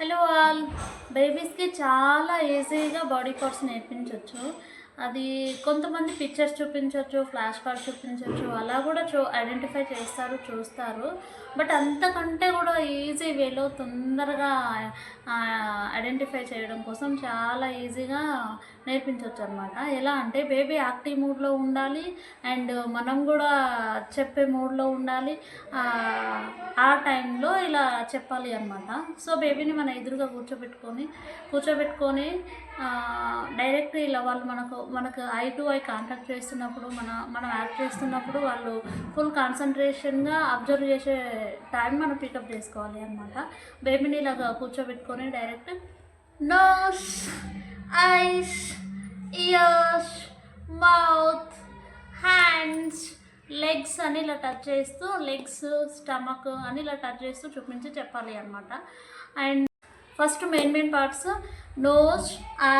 Hello all. బేబీస్కి చాలా ఈజీగా body parts నేర్పించవచ్చు అది కొంతమంది పిక్చర్స్ చూపించవచ్చు ఫ్లాష్ కార్డ్ చూపించవచ్చు అలా కూడా చూ ఐడెంటిఫై చేస్తారు చూస్తారు. బట్ అంతకంటే కూడా ఈజీ వేలో తొందరగా ఐడెంటిఫై చేయడం కోసం చాలా ఈజీగా నేర్పించవచ్చు అనమాట ఎలా అంటే బేబీ యాక్టివ్ మూడ్లో ఉండాలి అండ్ మనం కూడా చెప్పే మూడ్లో ఉండాలి. ఆ, టైంలో చెప్పాలి అనమాట సో బేబీని మన ఎదురుగా కూర్చోబెట్టుకొని కూర్చోబెట్టుకొని డైరెక్ట్ ఇలా వాళ్ళు మనకు మనకు ఐ టు ఐ కాంటాక్ట్ చేస్తున్నప్పుడు మన మనం యాక్ట్ చేస్తున్నప్పుడు వాళ్ళు ఫుల్ కాన్సన్ట్రేషన్గా అబ్జర్వ్ చేసే టైం మనం పికప్ చేసుకోవాలి అనమాట బేబీని ఇలాగా కూర్చోబెట్టుకొని direct nose eyes ears mouth hands legs అని ఇలా టచ్ చేస్తూ లెగ్స్ స్టమక్ అని ఇలా టచ్ చేస్తూ చూపించి చెప్పాలి అనమాట and first main main parts nose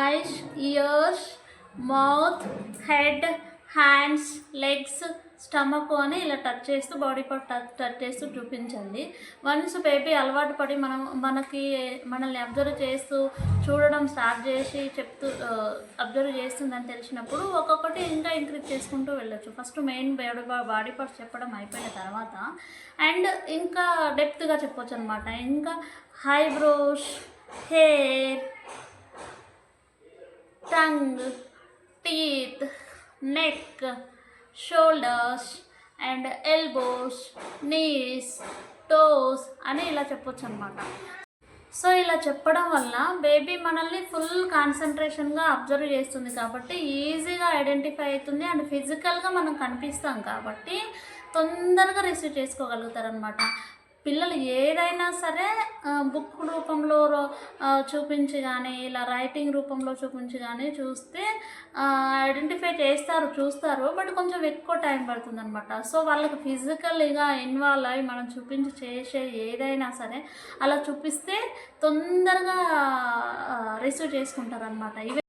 eyes ears mouth head hands legs stomach అని ఇలా టచ్ చేస్తూ బాడీ పార్ట్ టచ్ టచ్ చేస్తూ చూపించండి. వన్స్ బేబీ అలవాటు పడి మనం మనకి మనల్ని అబ్జర్వ్ చేస్తూ చూడడం స్టార్ట్ చేసి చెప్తూ అబ్జర్వ్ చేస్తుందని తెలిసినప్పుడు ఒక్కొక్కటి ఇంకా ఇంక్రీజ్ చేసుకుంటూ వెళ్ళొచ్చు. First main body body parts చెప్పడం అయిపోయిన తర్వాత అండ్ ఇంకా డెప్త్గా చెప్పొచ్చు అనమాట ఇంకా eyebrows hair tongue teeth neck shoulders and elbows knees toes అని ఇలా చెప్పొచ్చు అనమాట సో ఇలా చెప్పడం వల్ల బేబీ మనల్ని ఫుల్ కాన్సన్ట్రేషన్గా అబ్జర్వ్ చేస్తుంది కాబట్టి ఈజీగా ఐడెంటిఫై అవుతుంది అండ్ ఫిజికల్గా మనం కనిపిస్తాం కాబట్టి తొందరగా రిసీవ్ చేసుకోగలుగుతారనమాట పిల్లలు ఏదైనా సరే బుక్ రూపంలో రో- చూపించి కానీ ఇలా రైటింగ్ రూపంలో చూపించి కానీ చూస్తే ఐడెంటిఫై చేస్తారు చూస్తారు. బట్ కొంచెం ఎక్కువ టైం పడుతుంది అనమాట సో వాళ్ళకి ఫిజికల్గా ఇన్వాల్వ్ అయ్యి మనం చూపించి చేసే ఏదైనా సరే అలా చూపిస్తే తొందరగా రిసీవ్ చేసుకుంటారు అనమాట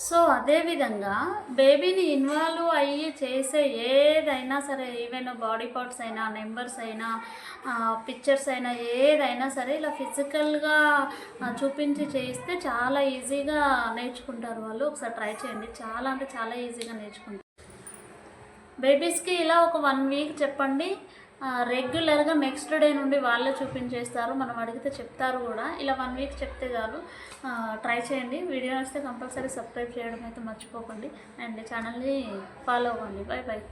సో అదేవిధంగా బేబీని ఇన్వాల్వ్ అయ్యి చేసే ఏదైనా సరే ఈవెన్ బాడీ పార్ట్స్ అయినా నెంబర్స్ అయినా పిక్చర్స్ అయినా ఏదైనా సరే ఇలా ఫిజికల్గా చూపించి చేస్తే చాలా ఈజీగా నేర్చుకుంటారు వాళ్ళు. ఒకసారి ట్రై చేయండి. చాలా అంటే చాలా ఈజీగా నేర్చుకుంటారు. బేబీస్కి ఇలా ఒక వన్ వీక్ చెప్పండి. రెగ్యులర్గా నెక్స్ట్ డే నుండి వాళ్ళే చూపించేస్తారు. మనం అడిగితే చెప్తారు కూడా. ఇలా వన్ వీక్ చెప్తే చాలు. ట్రై చేయండి. వీడియో వస్తే కంపల్సరీ సబ్స్క్రైబ్ చేయడం అయితే మర్చిపోకండి. అండ్ ఛానల్ని ఫాలో అవ్వండి. Bye bye